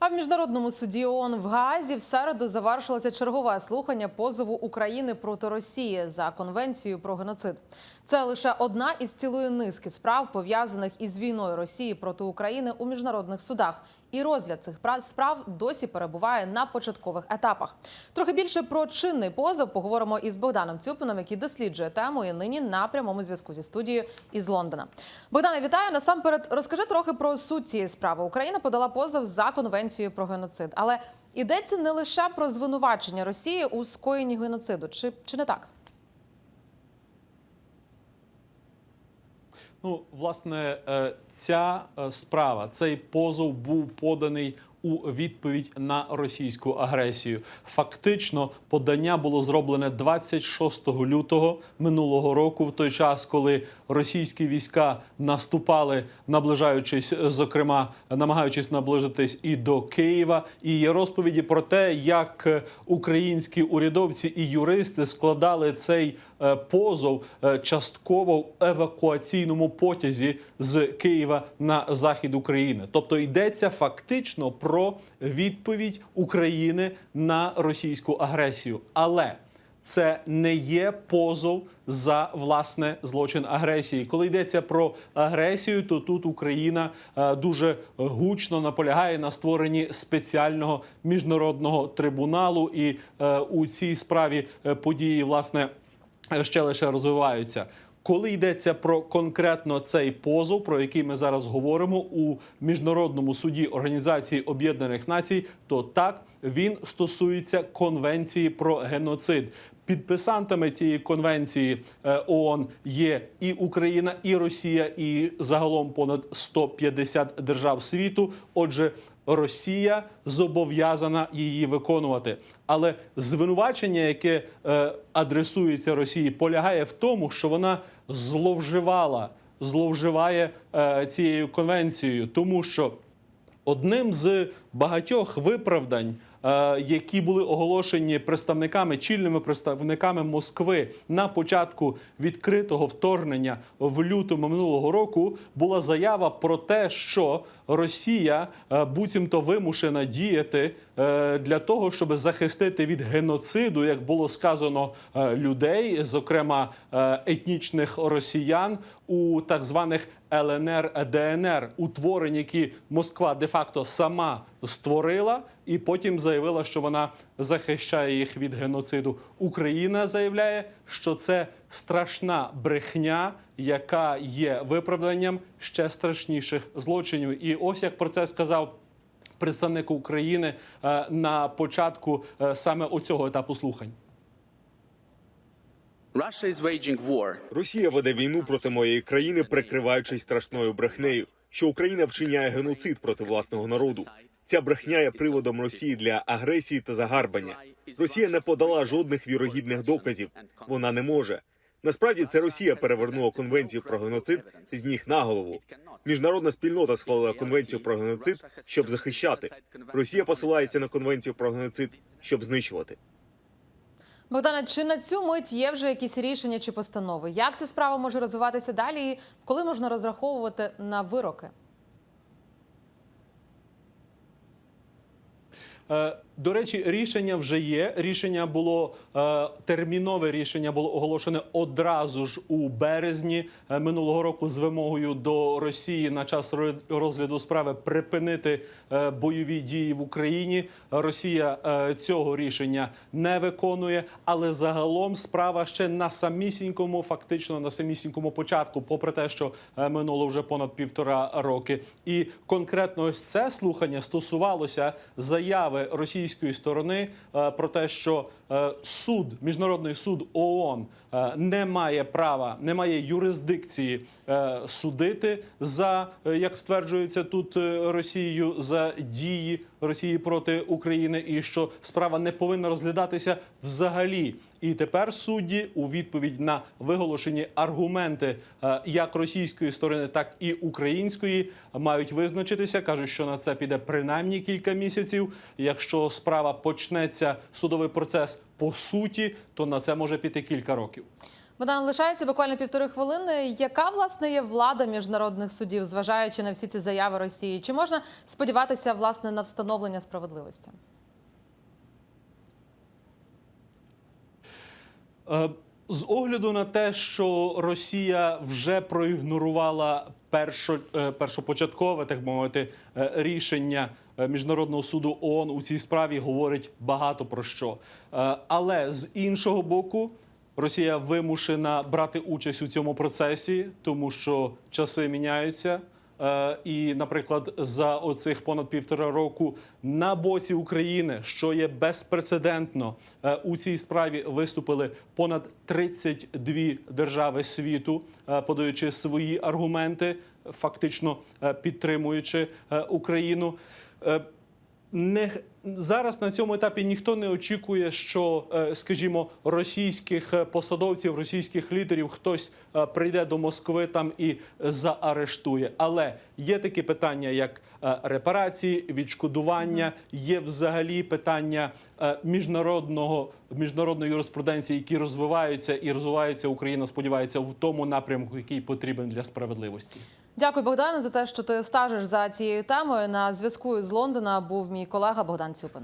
А в міжнародному суді ООН в Газі в середу завершилося чергове слухання позову України проти Росії за конвенцією про геноцид. Це лише одна із цілої низки справ, пов'язаних із війною Росії проти України у міжнародних судах. І розгляд цих пра- справ досі перебуває на початкових етапах. Трохи більше про чинний позов поговоримо із Богданом Цюпином, який досліджує тему і нині на прямому зв'язку зі студією із Лондона. Богдане, вітаю. Насамперед, розкажи трохи про суть цієї справи. Україна подала позов за конвенцією про геноцид, але йдеться не лише про звинувачення Росії у скоєнні геноциду, чи, чи не так? Ну, власне, е, ця е, справа, цей позов був поданий у відповідь на російську агресію. Фактично, подання було зроблене 26 лютого минулого року, в той час, коли російські війська наступали, наближаючись, зокрема, намагаючись наближитись і до Києва. І є розповіді про те, як е, українські урядовці і юристи складали цей позов е, частково в евакуаційному потязі з Києва на захід України. Тобто йдеться фактично про відповідь України на російську агресію. Але це не є позов за власне злочин агресії. Коли йдеться про агресію, то тут Україна е, дуже гучно наполягає на створенні спеціального міжнародного трибуналу, і е, у цій справі е, події власне е, ще лише розвиваються. Коли йдеться про конкретно цей позов, про який ми зараз говоримо у міжнародному суді Організації Об'єднаних Націй, то так він стосується конвенції про геноцид. Підписантами цієї конвенції е, ООН є і Україна, і Росія, і загалом понад 150 держав світу. Отже, Росія зобов'язана її виконувати. Але звинувачення, яке е, адресується Росії, полягає в тому, що вона зловживала, зловживає е, цією конвенцією, тому що одним з багатьох виправдань, які були оголошені представниками чільними представниками Москви на початку відкритого вторгнення в лютому минулого року, була заява про те, що Росія е, буцімто вимушена діяти е, для того, щоб захистити від геноциду, як було сказано, е, людей, зокрема е, етнічних росіян у так званих ЛНР ДНР, утворень, які Москва де-факто сама створила, і потім заявила, що вона захищає їх від геноциду. Україна заявляє, що це страшна брехня, яка є виправданням ще страшніших злочинів. І ось як про це сказав. Представник України е, на початку е, саме оцього етапу слухань. Росія веде війну проти моєї країни, прикриваючись страшною брехнею, що Україна вчиняє геноцид проти власного народу. Ця брехня є приводом Росії для агресії та загарбання. Росія не подала жодних вірогідних доказів. Вона не може. Насправді це Росія перевернула конвенцію про геноцид з ніг на голову. Міжнародна спільнота схвалила конвенцію про геноцид, щоб захищати. Росія посилається на конвенцію про геноцид, щоб знищувати. Богдане, чи на цю мить є вже якісь рішення чи постанови? Як ця справа може розвиватися далі? І коли можна розраховувати на вироки? Е, До речі, рішення вже є. Рішення було е, термінове рішення було оголошене одразу ж у березні е, минулого року з вимогою до Росії на час ро- розгляду справи припинити е, бойові дії в Україні. Росія цього рішення не виконує, але загалом справа ще на самісінькому, фактично на самісінькому початку, попри те, що минуло вже понад півтора роки. І конкретно ось це слухання стосувалося заяви російської сторони е, про те, що е, суд, міжнародний суд ООН е, не має права, не має юрисдикції судити за, як стверджується тут Росією, за дії Росії проти України, і що справа не повинна розглядатися взагалі. І тепер судді у відповідь на виголошені аргументи е, як російської сторони, так і української мають визначитися. кажуть, що на це піде принаймні кілька місяців. Якщо справа почнеться судовий процес по суті, то на це може піти кілька років. Богдан лишається буквально півтори хвилини. Яка власне є влада міжнародних судів, зважаючи на всі ці заяви Росії? Чи можна сподіватися власне на встановлення справедливості? З огляду на те, що Росія вже проігнорувала першо, е, першопочаткове, так мовити, е, рішення е, міжнародного суду ООН у цій справі, говорить багато про що. Е, Але з іншого боку, Росія вимушена брати участь у цьому процесі, тому що часи міняються. Е, І, наприклад, за оцих понад півтора року на боці України, що є безпрецедентно, е, у цій справі виступили понад 32 держави світу, е, подаючи свої аргументи, фактично підтримуючи Україну. Не зараз на цьому етапі ніхто не очікує, що, е, скажімо, російських е, посадовців, російських лідерів хтось е, прийде до Москви там і заарештує. Але є такі питання, як репарації, відшкодування, є взагалі питання міжнародного міжнародної юриспруденції, які розвиваються і розвиваються. Україна сподівається в тому напрямку, який потрібен для справедливості. Дякую, Богдане, за те, що ти стежиш за цією темою. На зв'язку з Лондона був мій колега Богдан Цюпин.